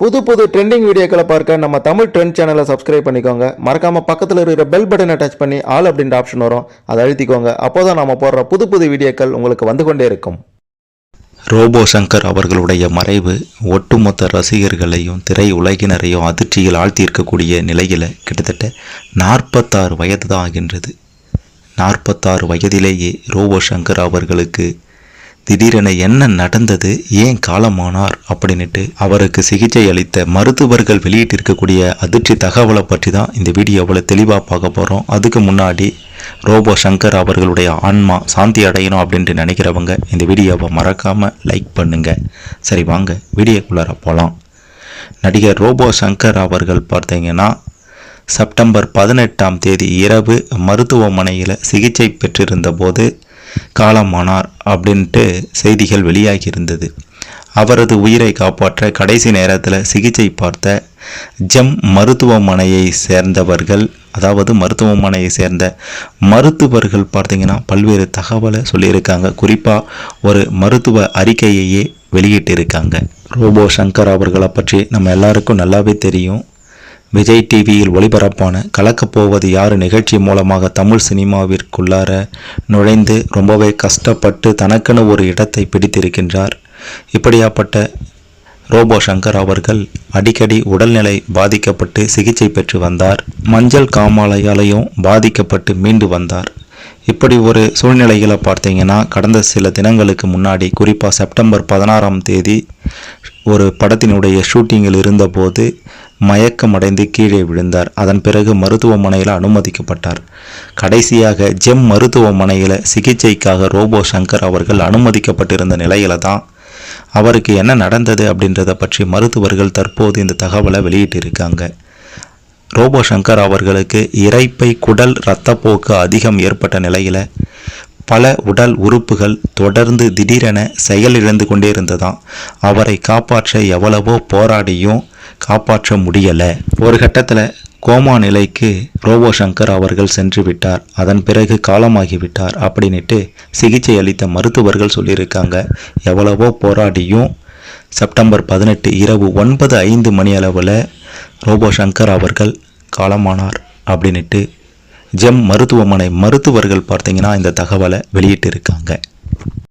புது புது ட்ரெண்டிங் வீடியோக்களை பார்க்க நம்ம தமிழ் ட்ரெண்ட் சேனலை சப்ஸ்கிரைப் பண்ணிக்கோங்க. மறக்காமல் பக்கத்தில் இருக்கிற பெல் பட்டனை டச் பண்ணி ஆல் அப்படின்ற ஆப்ஷன் வரும். அதை அழுத்திக்கோங்க. அப்போதான் நம்ம போடுற புது புது வீடியோக்கள் உங்களுக்கு வந்து கொண்டே இருக்கும். ரோபோ சங்கர் அவர்களுடைய மறைவு ஒட்டுமொத்த ரசிகர்களையும் திரை உலகினரையும் அதிர்ச்சியில் ஆழ்த்தியிருக்கக்கூடிய நிலையில் கிட்டத்தட்ட நாற்பத்தாறு வயது தான் ஆகின்றது. நாற்பத்தாறு வயதிலேயே ரோபோ சங்கர் அவர்களுக்கு திடீரென என்ன நடந்தது ஏன் காலமானார் அப்படின்னுட்டு அவருக்கு சிகிச்சை அளித்த மருத்துவர்கள் வெளியிட்டிருக்கக்கூடிய அதிர்ச்சி தகவலை பற்றி தான் இந்த வீடியோவில் தெளிவாக பார்க்க போகிறோம் அதுக்கு முன்னாடி ரோபோ சங்கர் அவர்களுடைய ஆன்மா சாந்தி அடையணும் அப்படின்ட்டு நினைக்கிறவங்க இந்த வீடியோவை மறக்காமல் லைக் பண்ணுங்க. சரி வாங்க வீடியோக்குள்ளார போகலாம் நடிகர் ரோபோ சங்கர் அவர்கள் பார்த்தீங்கன்னா செப்டம்பர் பதினெட்டாம் தேதி இரவு மருத்துவமனையில் சிகிச்சை பெற்றிருந்த போது காலமானார் அப்படின்ட்டு செய்திகள் வெளியாகியிருந்தது. அவரது உயிரை காப்பாற்ற கடைசி நேரத்தில் சிகிச்சை பார்த்த ஜெம் மருத்துவமனையை சேர்ந்தவர்கள் அதாவது மருத்துவமனையை சேர்ந்த மருத்துவர்கள் பார்த்தீங்கன்னா பல்வேறு தகவலை சொல்லியிருக்காங்க. குறிப்பாக ஒரு மருத்துவ அறிக்கையையே வெளியிட்டிருக்காங்க. ரோபோ சங்கர் அவர்களை பற்றி நம்ம எல்லாருக்கும் நல்லாவே தெரியும். விஜய் டிவியில் ஒளிபரப்பான கலக்கப் போவது நிகழ்ச்சி மூலமாக தமிழ் சினிமாவிற்குள்ளார நுழைந்து ரொம்பவே கஷ்டப்பட்டு தனக்கென ஒரு இடத்தை பிடித்திருக்கின்றார்? இப்படியாப்பட்ட ரோபோ சங்கர் அவர்கள் அடிக்கடி உடல்நிலை பாதிக்கப்பட்டு சிகிச்சை பெற்று வந்தார். மஞ்சள் காமாலையாலையும் பாதிக்கப்பட்டு மீண்டு வந்தார். இப்படி ஒரு சூழ்நிலைகளை பார்த்தீங்கன்னா கடந்த சில தினங்களுக்கு முன்னாடி குறிப்பாக செப்டம்பர் பதினாறாம் தேதி ஒரு படத்தினுடைய ஷூட்டிங்கில் இருந்தபோது மயக்கமடைந்து கீழே விழுந்தார். அதன் பிறகு மருத்துவமனையில் அனுமதிக்கப்பட்டார். கடைசியாக ஜெம் மருத்துவமனையில் சிகிச்சைக்காக ரோபோ சங்கர் அவர்கள் அனுமதிக்கப்பட்டிருந்த நிலையில தான் அவருக்கு என்ன நடந்தது அப்படின்றத பற்றி மருத்துவர்கள் தற்போது இந்த தகவலை வெளியிட்டிருக்காங்க. ரோபோ சங்கர் அவர்களுக்கு இறைப்பை குடல் இரத்தப்போக்கு அதிகம் ஏற்பட்ட நிலையில் பல உடல் உறுப்புகள் தொடர்ந்து திடீரென செயலிழந்து கொண்டே இருந்ததாம். அவரை காப்பாற்ற எவ்வளவோ போராடியும் காப்பாற்ற முடியலை. ஒரு கட்டத்தில் கோமா நிலைக்கு ரோபோ சங்கர் அவர்கள் சென்று விட்டார். அதன் பிறகு காலமாகிவிட்டார் அப்படின்னுட்டு சிகிச்சை அளித்த மருத்துவர்கள் சொல்லியிருக்காங்க. எவ்வளவோ போராடியும் செப்டம்பர் பதினெட்டு இரவு ஒன்பது ஐந்து மணி அளவில் ரோபோ சங்கர் அவர்கள் காலமானார் அப்படின்னுட்டு ஜெம் மருத்துவமனை மருத்துவர்கள் பார்த்தீங்கன்னா இந்த தகவலை வெளியிட்டிருக்காங்க.